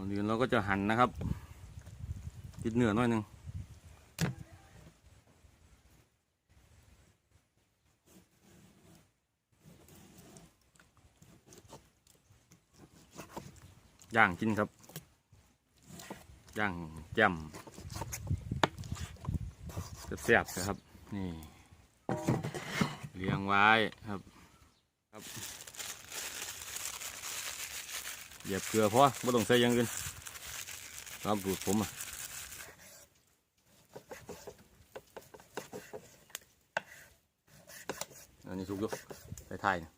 ก่อนอื่นเราก็จะหั่นนะครับติดเนื้อหน่อยหนึงย่างกินครับย่างแจ่มแซ่บๆนะครับ นี่ เลี้ยงไว้ครับ เหยียบเกลือเพราะไม่ต้องใส่ยังอื่นครับดูดผมอะอันนี้สุกอยกใส่ไทยนะ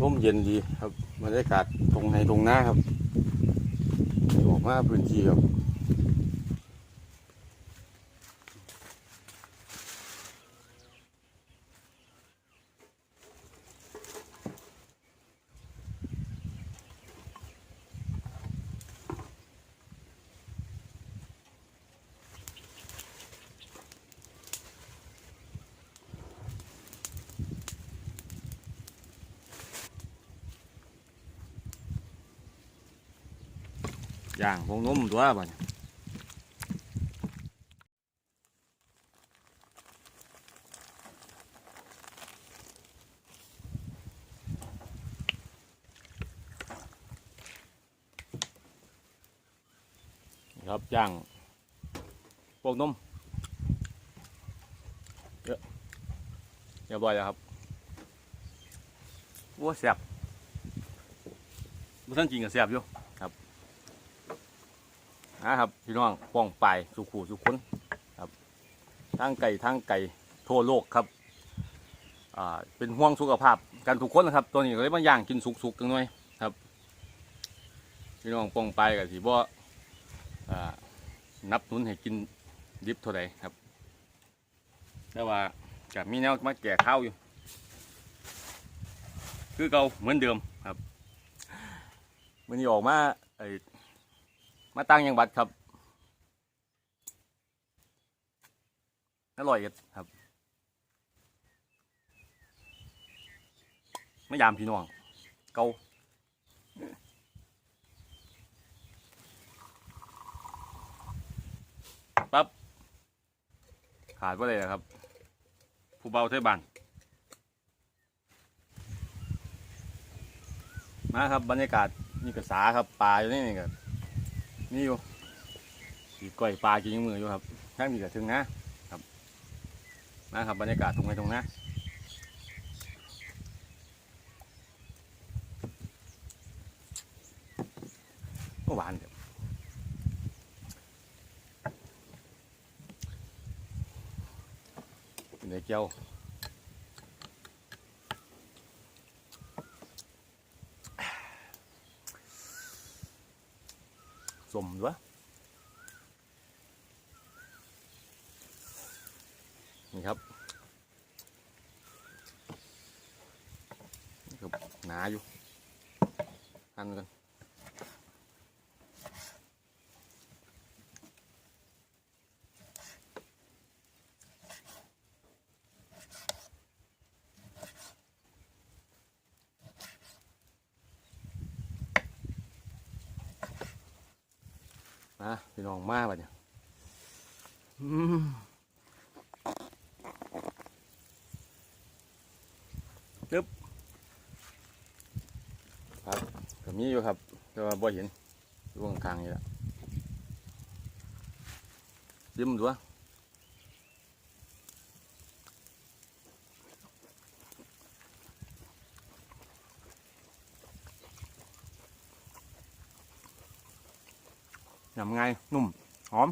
ร่มเย็นดีครับบรรยากาศตรงในตรงหน้าครับออกมาพื้นที่ครับ ย่างพงนุ่มตัวบ่นครับย่างพวกนุ่มเยอะเรียบร้อยแล้วครับว้าแซ่บบ่ทันจริงกับแซ่บอยู่ นะครับพี่น้องป้องไปายสุขูสุขคนครับทางไก่ทางไก่ทั่วโลกครับอ่าเป็นห่วงสุขภาพกันทุกคนนะครับ ตัวนี้ก็เลยมาย่างกินสุกๆกันหน่อยครับ พี่น้องป้องไปายกับสีบ่อ่านับนุนให้กินดิบเท่าไหร่ครับแต่ว่ากับมีแนวมาแก่ข้าวอยู่ คือเก่าเหมือนเดิมครับมื่อนี้ออกมาไอ มาตั้งยังบัดครับอร่อยครับไม่ยามพี่น้องเกาปั๊บขาดว่าเลยครับ ผู้เบาเทบันมาครับบรรยากาศนี่กระสาครับปลาอยู่นี่นี่ครับ นี่อยู่สีก้อยปลากินยังมืออยู่ครับทั้งดีกับถึงนะครับนะครับบรรยากาศตรงไหนตรงนะก็หวานเดี๋ยวเป็นไอ้เจ้า สมด้วยนี่ครับนี่ครับหนาอยู่ทันกันมาพี่ น้องมาบัดเนี่ยอืมนึบครับก็มีอยู่ครับ แต่ว่าบ่เห็นอยู่ข้างๆนี่แหละยิ้มดูวยำง่ายนุ่ม หอม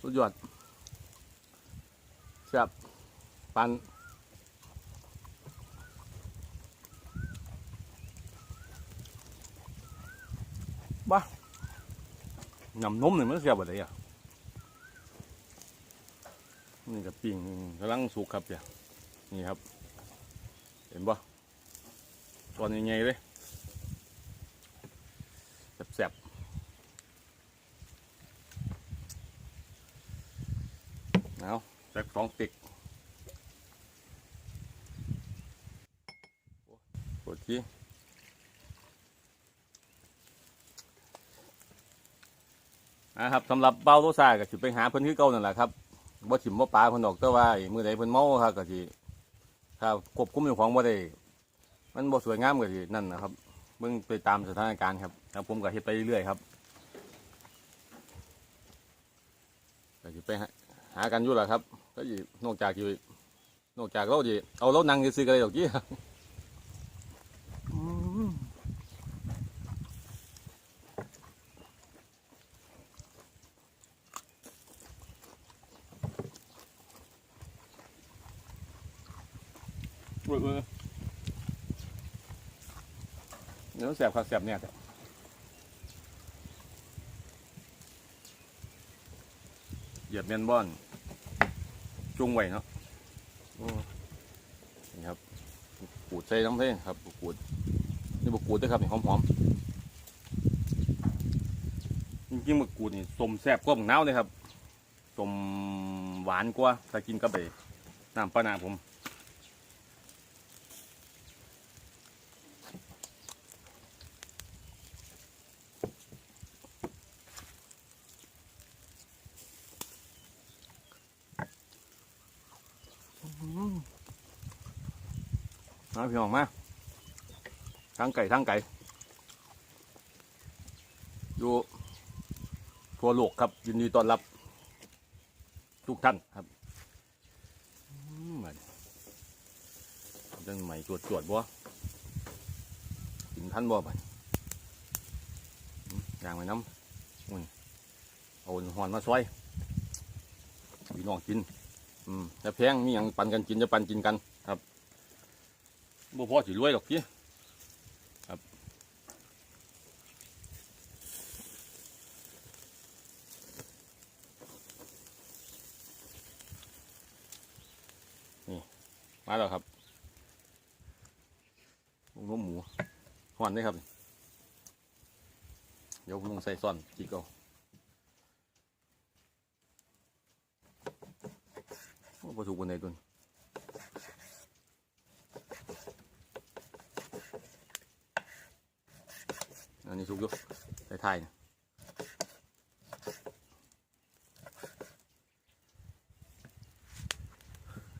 สุดยอดแซ่บปันบ้ายำนมหนี่งมันแซ่บอะไรอะนี่กับปิ้งกำลังสุกครับเนี่ยนี่ครับ เห็นบ่ตอนยังไงเลยแซ่บ ๆเอาแซ่บสองปิกทีนะครับสำหรับเบ้าโรซาก็สิไปหาเพิ่นคือเก่านั่นแหละครับบ่ถิ่มบ่ปลาเพิ่นดอกแต่ว่ามื้อใดเพิ่นเมาครับก็สิถ้าควบคุมเจ้าของบ่ได้มันบ่สวยงามก็สินั่นนะครับเบิ่งไปตามสถานการณ์ครับแล้วผมก็เฮ็ดไปเรื่อยๆครับก็สิไปหาหากันอยู่แหละครับ ก็สินอกจากอยู่นอกจากเราสิเอาเรานั่งซื่อๆก็ได้ดอกจี้เนื้อแสบครับแสบเนี่ยแต่เหยียบเมียนบอน จุงไหวเนาะนี่ครับปูดใส่น้ำเพลงครับปูดนี่บกูดด้วยครับนี่หอมๆจริงๆบกูดนี่สมแสบกว่าบักน้าวเลยครับสมหวานกว่าถ้ากินกับไปน้ำปลาหนาผมาพี่น้องมาทั้งไก่ทั้งไก่อยู่ทั่วโลกครับ ยินดีต้อนรับ ทุกท่านครับอืมมันเรื่องใหม่ตรวจตรวจบ่กินท่านบ่บัดอย่างไปน้ำอุ้ยเอาหอนมาซอยพี่น้องกิน อืมแต่แพงมีอย่างปันกันกินจะปันกินกัน บ่พอสิรวยหรอกพี่ครับนี่มาแล้วครับลูกน้มหมูหอนได้ครับ เดี๋ยวผมลงใส่ซ่อนจิกเอาโอ้ประถูกบนไหนตุน นนี้สุกอยู่ไทยๆนะ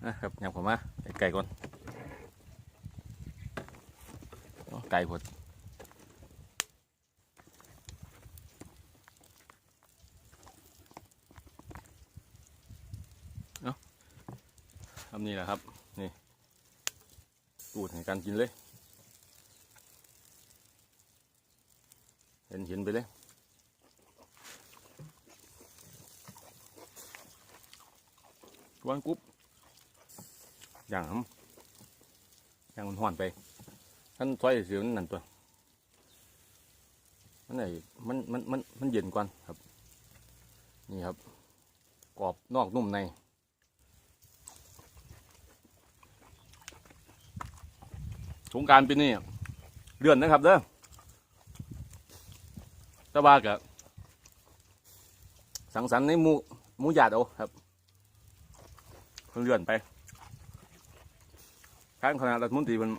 นะครับยับผมมาไอ้ไก่ก่อนไก่หดเนาะทำนี่แหละครับ นี่ตูดในการกินเลย เห็นไปเลยวางกุ๊บอย่างครับอย่างมันห่อนไปท่านซอยเสียมันนั่นตัวมันไหนมันมันมันมันเย็นกว่าครับ นี่ครับกรอบนอกนุ่มในสงการปีนี้เลื่อนนะครับเด้อ ตะบากะสังสรรค์ในหมูหมูหยาดเอาครับเพิ่นเลื่อนไปทางคณะรัฐมนตรีมัน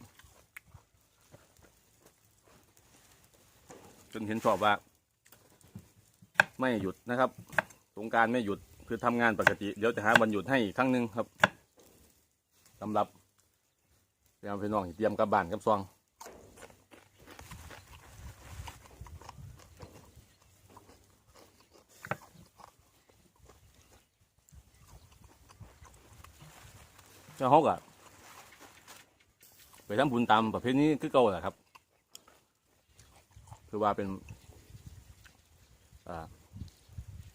จนเห็นชอบว่า ไม่หยุดนะครับ สงการไม่หยุดคือทำงานปกติ เดี๋ยวจะหาวันหยุดให้อีกครั้งหนึ่งครับสำหรับเตรียมพี่น้องเตรียมกลับบ้านกับซอง เจ้าฮอกอะไปทำบุญตามประเพณีคือเก่าแหละครับ คือว่าเป็น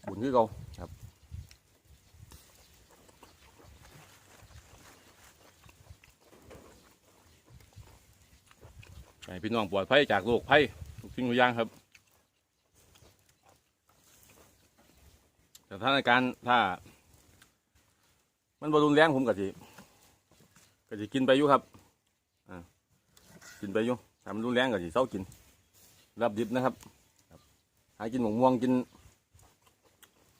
บุญคือเก่าครับให้พี่น้องปลอดภัยจากโรคภัยทุกสิ่งทุกอย่างครับสถานการถ้า มันบรุนแรงผมก็สิ ก็จะกินไปอยู่ครับอ่ากินไปอยู่ถ้ามันรุนแรงก็สิเศร้ากิน รับดิบนะครับครับหากินหมกม่วงกิน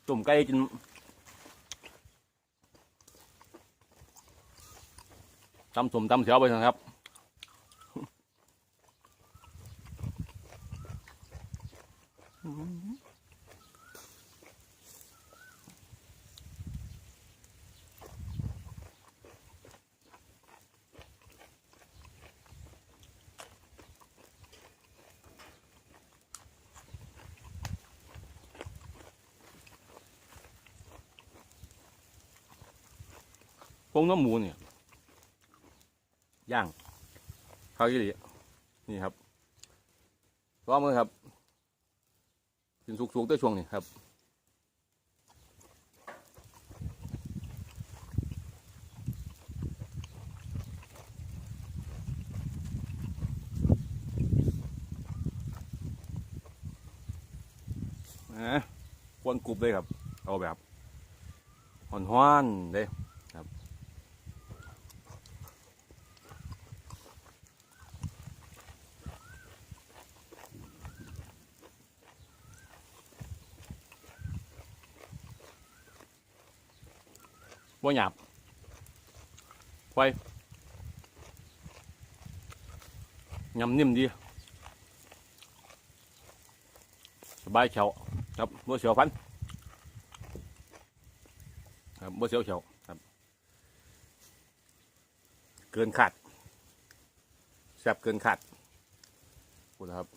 ต้มไก่กินตำสมตำเสียวไปนะครับ พวงน้ำหมูเนี่ยย่างข้าวยี่หลีนี่ครับร้อมือครับกินสุกๆด้ช่วงนี้ครับนะควนกรุบเลยครับ เอาแบบห้อนๆเลยครับ บ่หยาบไฟยำนิ่มดี สบายเขียวครับบ่เสียวฟัน ครับบ่เสียวเขียวครับเกินขาดแซ่บเกินขาดพูดแล้วครับ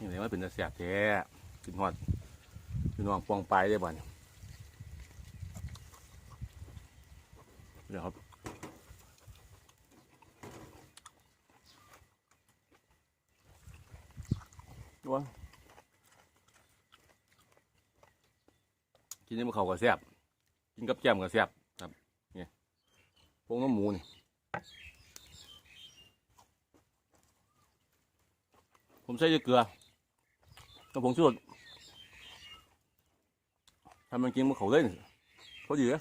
นี่ เลยว่าเป็นตาแสบแท้กินฮอดพี่น้องปองไปได้บ่เนี่ยเดี๋ยวครับว้ากินนี่มันเขาก็แซ่บกินกับแจ่มก็แซ่บครับเนี่ยพวกน้ำหมูนี่ผมใส่เกลือ กับผงชูรสทำมันกินมันเขาเลยนี่พอดีเลย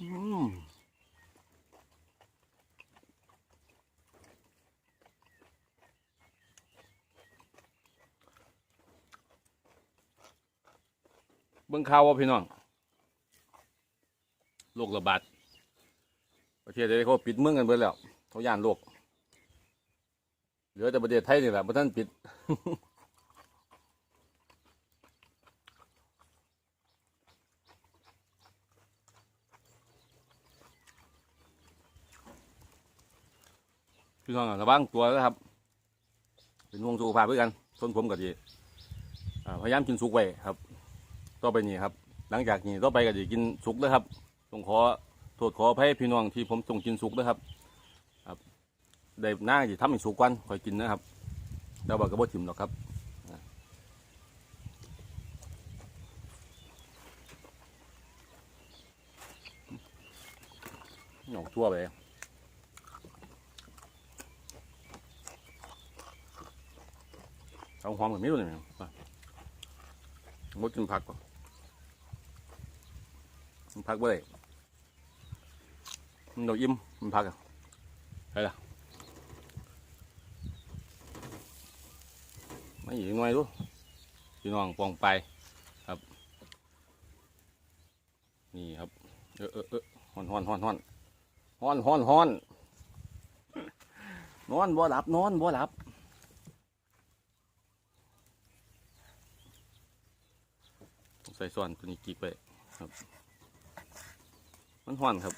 อื เบิ่งข่าวว่าพี่น้องโรคระบาดประเทศใดเขาปิดเมืองกันเบิดแล้วเขาย่านโรคเหลือแต่ประเทศไทยนี่แหละบ่ท่านปิดพี่น้องระวังตัวนะครับ เป็นห่วงสุขภาพด้วยกันส่วนผมก็ดีอ่าพยายามกินสุกไว้ครับ ต่อไปนี้ครับ หลังจากนี้ต่อไปก็จะกินสุกแล้วครับต้องขอโทษขออภัยพี่น้องที่ผมต้องกินสุกนะครับครับได้หน้าจะทำให้สุกกวันค่อยกินนะครับแล้วบอกกระบอกถิ่มหรอกครับหยอกทั่วไปเอาหอมกับมิ้วเลยมั้ยมดกินผักก่อน มันพักบ่ได้มันดอกอิ่มมันพักอะใช่ละไม่อีกหน่อยดูพี่น้องปองไปครับ นี่ครับเออเออเออฮอนฮอนฮอนฮอนฮอนฮอนฮอนนอนบ่หลับนอนบ่หลับใส่ส่วนตัวนี้กิกไปครับ มันห่อนครับ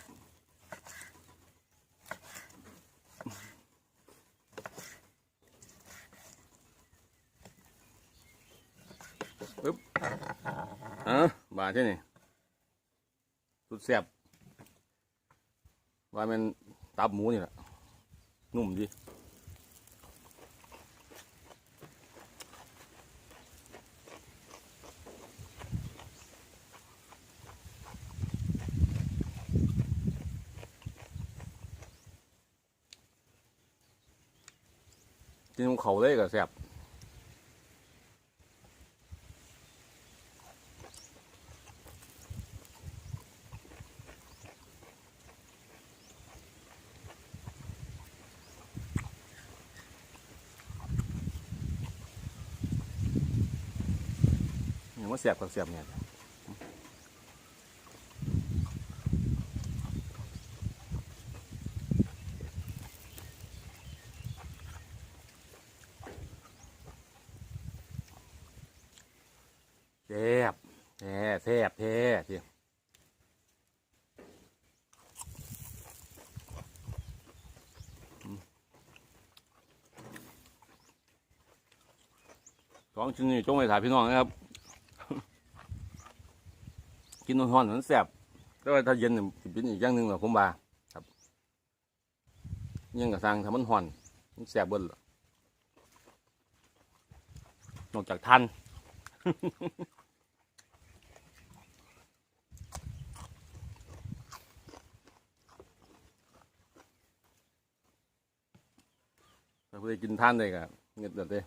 ปึ๊บอะบาดใช่ไหมสุดแสบว่ามันตับหมูนี่แหละนุ่มดี กินงเขาเลยก็แซ่บเนี่ยว่าเสียบกับเสียบเนี่ย แซ่บแท้แซ่บแท้ทีสองชิ้นนี้จงไปถ่ายพี่น้องนะครับ กินร้อนๆมันแซ่บแต่ว่าถ้าเย็นเนี่ยสิเป็นอีกอย่างหนึ่งเหรอผมว่าครับยังกับสร้างทำมันห่อนมันแซ่บเบิ้ลเหรอนอกจากทัน ถ้าเพื่อกินท่านเลยก็เงียบเด็ดเลย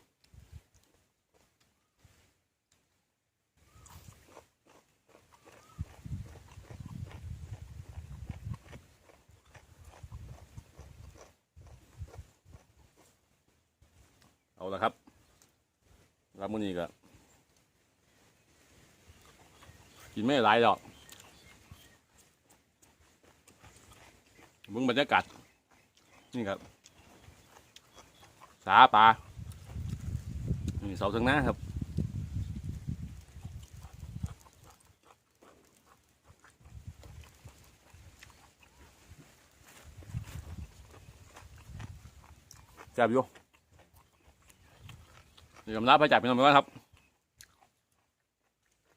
เอาละครับรับมือนี้ก็ กินไม่หลายดอกบึงบรรยากาศนี่ครับ สาปลานี่เสาถึงหน้าครับจับอยู่เดี๋ยวผมลาไปจับพี่น้องไปก่อนครับ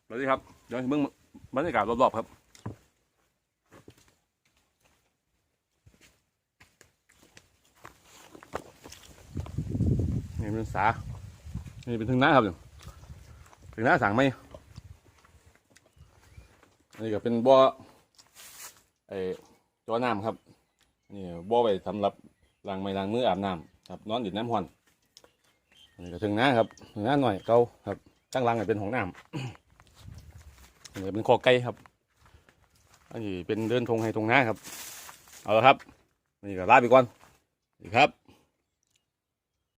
สวัสดีครับ เดี๋ยวเบิ่งบรรยากาศรอบๆครับนี่เป็นสา นี่เป็นถึงน้าครับเนี่ยถึงน้าสั่งไหมนนี้ก็เป็นบ่อไอ้จอน้ำครับ นี่บ่อไว้สำหรับล้างไม้ล้างมืออาบน้ำครับ นอนดิดน้ำห่อนนนี้ก็ถึงน้าครับ ถึงน้าหน่อยเก่าครับ ตั้งรังให้เป็นของน้ำ นี่เป็นคอไก่ครับ อันนี้เป็นเดินทงให้ตรงหน้าครับ เอาละครับ นี่ก็ลาไปก่อนสวัสดีครับ